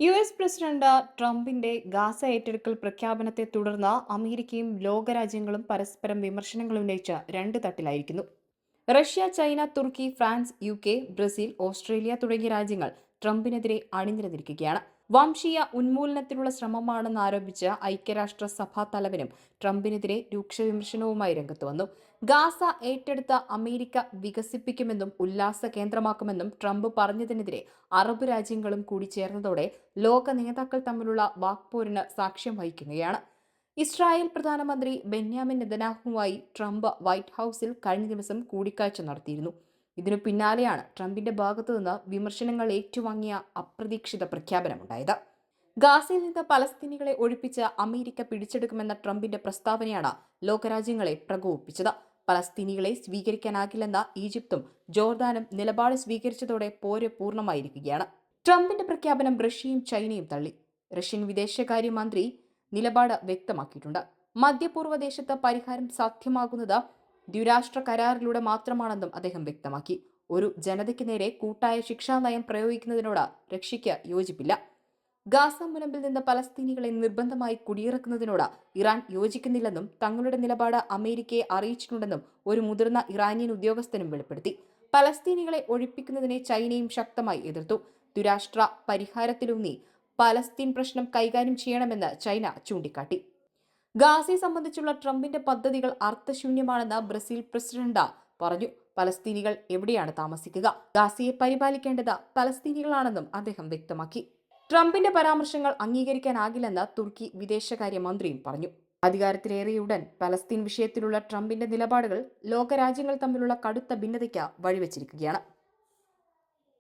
U S president ട്രംപിന്റെ Gaza ഏറ്റെടുക്കൽ പ്രഖ്യാപനത്തെ തുടർന്ന് അമേരിക്കയും ലോകരാജ്യങ്ങളും പരസ്പരം വിമർശനങ്ങൾ ഉന്നയിച്ച് രണ്ട് തട്ടിലായിരിക്കുന്നു. റഷ്യ ചൈന തുർക്കി ഫ്രാൻസ് യു ബ്രസീൽ ഓസ്ട്രേലിയ തുടങ്ങിയ രാജ്യങ്ങൾ ട്രംപിനെതിരെ അണിനിരന്നിരിക്കുകയാണ്. വംശീയ ഉന്മൂലനത്തിനുള്ള ശ്രമമാണെന്ന് ആരോപിച്ച് ഐക്യരാഷ്ട്ര സഭാ തലവനും ട്രംപിനെതിരെ രൂക്ഷ വിമർശനവുമായി രംഗത്ത് വന്നു. ഗാസ ഏറ്റെടുത്ത അമേരിക്ക വികസിപ്പിക്കുമെന്നും ഉല്ലാസ കേന്ദ്രമാക്കുമെന്നും ട്രംപ് പറഞ്ഞതിനെതിരെ അറബ് രാജ്യങ്ങളും കൂടി ചേർന്നതോടെ ലോക നേതാക്കൾ തമ്മിലുള്ള വാക്പോരിന് സാക്ഷ്യം വഹിക്കുകയാണ്. ഇസ്രായേൽ പ്രധാനമന്ത്രി ബെന്യാമിൻ നെതനാഹുമായി ട്രംപ് വൈറ്റ് ഹൌസിൽ കഴിഞ്ഞ ദിവസം കൂടിക്കാഴ്ച നടത്തിയിരുന്നു. ഇതിനു പിന്നാലെയാണ് ട്രംപിന്റെ ഭാഗത്തു നിന്ന് വിമർശനങ്ങൾ ഏറ്റുവാങ്ങിയ അപ്രതീക്ഷിത പ്രഖ്യാപനമുണ്ടായത്. ഗാസയിൽ നിന്ന് പലസ്തീനികളെ ഒഴിപ്പിച്ച് അമേരിക്ക പിടിച്ചെടുക്കുമെന്ന ട്രംപിന്റെ പ്രസ്താവനയാണ് ലോകരാജ്യങ്ങളെ പ്രകോപിപ്പിച്ചത്. പലസ്തീനികളെ സ്വീകരിക്കാനാകില്ലെന്ന ഈജിപ്തും ജോർദാനും നിലപാട് സ്വീകരിച്ചതോടെ പോര് പൂർണമായിരിക്കുകയാണ്. ട്രംപിന്റെ പ്രഖ്യാപനം റഷ്യയും ചൈനയും തള്ളി. റഷ്യൻ വിദേശകാര്യമന്ത്രി നിലപാട് വ്യക്തമാക്കിയിട്ടുണ്ട്. മധ്യപൂർവ ദേശത്ത് പരിഹാരം സാധ്യമാകുന്നത് ദ്വിരാഷ്ട്ര കരാറിലൂടെ മാത്രമാണെന്നും അദ്ദേഹം വ്യക്തമാക്കി. ഒരു ജനതയ്ക്ക് നേരെ കൂട്ടായ ശിക്ഷാ നയം പ്രയോഗിക്കുന്നതിനോട് റഷ്യയ്ക്ക് യോജിപ്പില്ല. ഗാസ മുനമ്പിൽ നിന്ന് പലസ്തീനികളെ നിർബന്ധമായി കുടിയിറക്കുന്നതിനോട് ഇറാൻ യോജിക്കുന്നില്ലെന്നും തങ്ങളുടെ നിലപാട് അമേരിക്കയെ അറിയിച്ചിട്ടുണ്ടെന്നും ഒരു മുതിർന്ന ഇറാനിയൻ ഉദ്യോഗസ്ഥനും വെളിപ്പെടുത്തി. പലസ്തീനികളെ ഒഴിപ്പിക്കുന്നതിനെ ചൈനയും ശക്തമായി എതിർത്തു. ദുരാഷ്ട്ര പരിഹാരത്തിലൂന്നി പലസ്തീൻ പ്രശ്നം കൈകാര്യം ചെയ്യണമെന്ന് ചൈന ചൂണ്ടിക്കാട്ടി. ഗാസയെ സംബന്ധിച്ചുള്ള ട്രംപിന്റെ പദ്ധതികൾ അർത്ഥശൂന്യമാണെന്ന് ബ്രസീൽ പ്രസിഡന്റ് പറഞ്ഞു. പലസ്തീനികൾ എവിടെയാണ് താമസിക്കുക? ഗാസയെ പരിപാലിക്കേണ്ടത് പലസ്തീനികളാണെന്നും അദ്ദേഹം വ്യക്തമാക്കി. ട്രംപിന്റെ പരാമർശങ്ങൾ അംഗീകരിക്കാനാകില്ലെന്ന് തുർക്കി വിദേശകാര്യ മന്ത്രിയും പറഞ്ഞു. അധികാരത്തിലേറിയുടൻ പലസ്തീൻ വിഷയത്തിലുള്ള ട്രംപിന്റെ നിലപാടുകൾ ലോകരാജ്യങ്ങൾ തമ്മിലുള്ള കടുത്ത ഭിന്നതയ്ക്ക് വഴിവെച്ചിരിക്കുകയാണ്.